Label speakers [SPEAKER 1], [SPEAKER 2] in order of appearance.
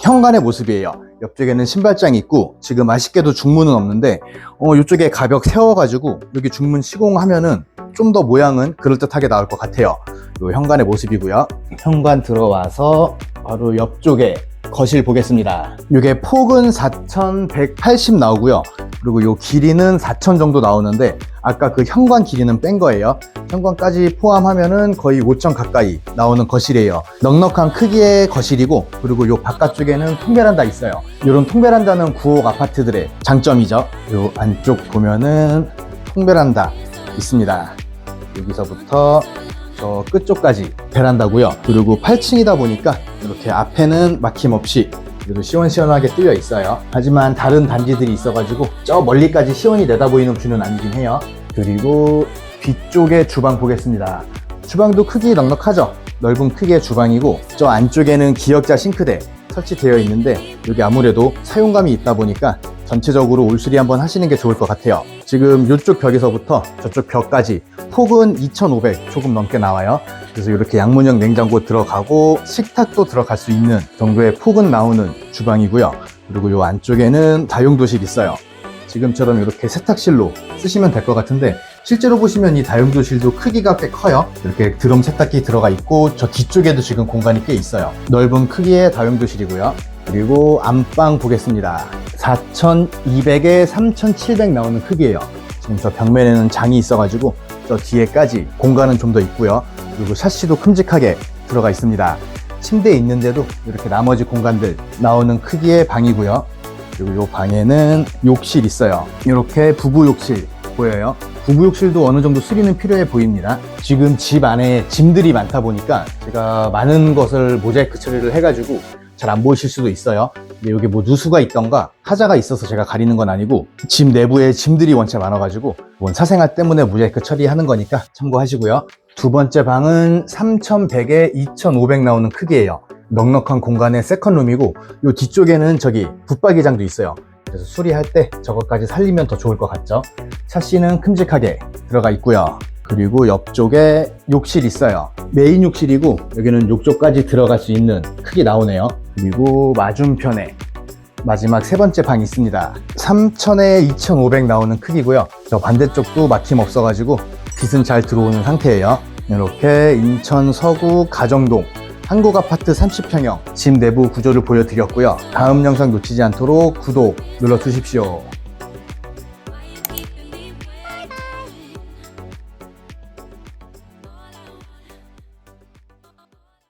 [SPEAKER 1] 현관의 모습이에요. 옆쪽에는 신발장이 있고 지금 아쉽게도 중문은 없는데 어, 이쪽에 가벽 세워가지고 여기 중문 시공하면은 좀 더 모양은 그럴듯하게 나올 것 같아요. 요 현관의 모습이고요. 현관 들어와서 바로 옆쪽에 거실 보겠습니다. 이게 폭은 4,180 나오고요. 그리고 요 길이는 4,000 정도 나오는데 아까 그 현관 길이는 뺀 거예요. 현관까지 포함하면은 거의 5천 가까이 나오는 거실이에요. 넉넉한 크기의 거실이고 그리고 요 바깥쪽에는 통베란다 있어요. 이런 통베란다는 구옥 아파트들의 장점이죠. 요 안쪽 보면은 통베란다 있습니다. 여기서부터 저 끝쪽까지 베란다고요. 그리고 8층이다 보니까 이렇게 앞에는 막힘없이 그래도 시원시원하게 뚫려 있어요. 하지만 다른 단지들이 있어가지고 저 멀리까지 시원히 내다보이는 뷰는 아니긴 해요. 그리고 뒤쪽에 주방 보겠습니다. 주방도 크기 넉넉하죠? 넓은 크기의 주방이고 저 안쪽에는 기역자 싱크대 설치되어 있는데 여기 아무래도 사용감이 있다 보니까 전체적으로 올수리 한번 하시는 게 좋을 것 같아요. 지금 이쪽 벽에서부터 저쪽 벽까지 폭은 2,500 조금 넘게 나와요. 그래서 이렇게 양문형 냉장고 들어가고 식탁도 들어갈 수 있는 정도의 폭은 나오는 주방이고요. 그리고 이 안쪽에는 다용도실 있어요. 지금처럼 이렇게 세탁실로 쓰시면 될 것 같은데 실제로 보시면 이 다용도실도 크기가 꽤 커요. 이렇게 드럼 세탁기 들어가 있고 저 뒤쪽에도 지금 공간이 꽤 있어요. 넓은 크기의 다용도실이고요. 그리고 안방 보겠습니다. 4,200에 3,700 나오는 크기예요. 지금 저 벽면에는 장이 있어가지고 저 뒤에까지 공간은 좀 더 있고요. 그리고 샤시도 큼직하게 들어가 있습니다. 침대 있는데도 이렇게 나머지 공간들 나오는 크기의 방이고요. 그리고 이 방에는 욕실 있어요. 이렇게 부부 욕실 보여요. 부부 욕실도 어느 정도 수리는 필요해 보입니다. 지금 집 안에 짐들이 많다 보니까 제가 많은 것을 모자이크 처리를 해가지고 잘 안 보이실 수도 있어요. 근데 여기 뭐 누수가 있던가 하자가 있어서 제가 가리는 건 아니고 집 내부에 짐들이 원체 많아가지고 뭔 사생활 때문에 모자이크 처리하는 거니까 참고하시고요. 두 번째 방은 3100에 2500 나오는 크기예요. 넉넉한 공간의 세컨룸이고 요 뒤쪽에는 저기 붙박이장도 있어요. 그래서 수리할 때 저것까지 살리면 더 좋을 것 같죠? 샤시는 큼직하게 들어가 있고요. 그리고 옆쪽에 욕실 있어요. 메인 욕실이고 여기는 욕조까지 들어갈 수 있는 크기 나오네요. 그리고 맞은편에 마지막 세 번째 방이 있습니다. 3000에 2500 나오는 크기고요. 저 반대쪽도 막힘 없어가지고 빛은 잘 들어오는 상태예요. 이렇게 인천 서구 가정동 한국 아파트 30평형 집 내부 구조를 보여드렸고요. 다음 영상 놓치지 않도록 구독 눌러주십시오.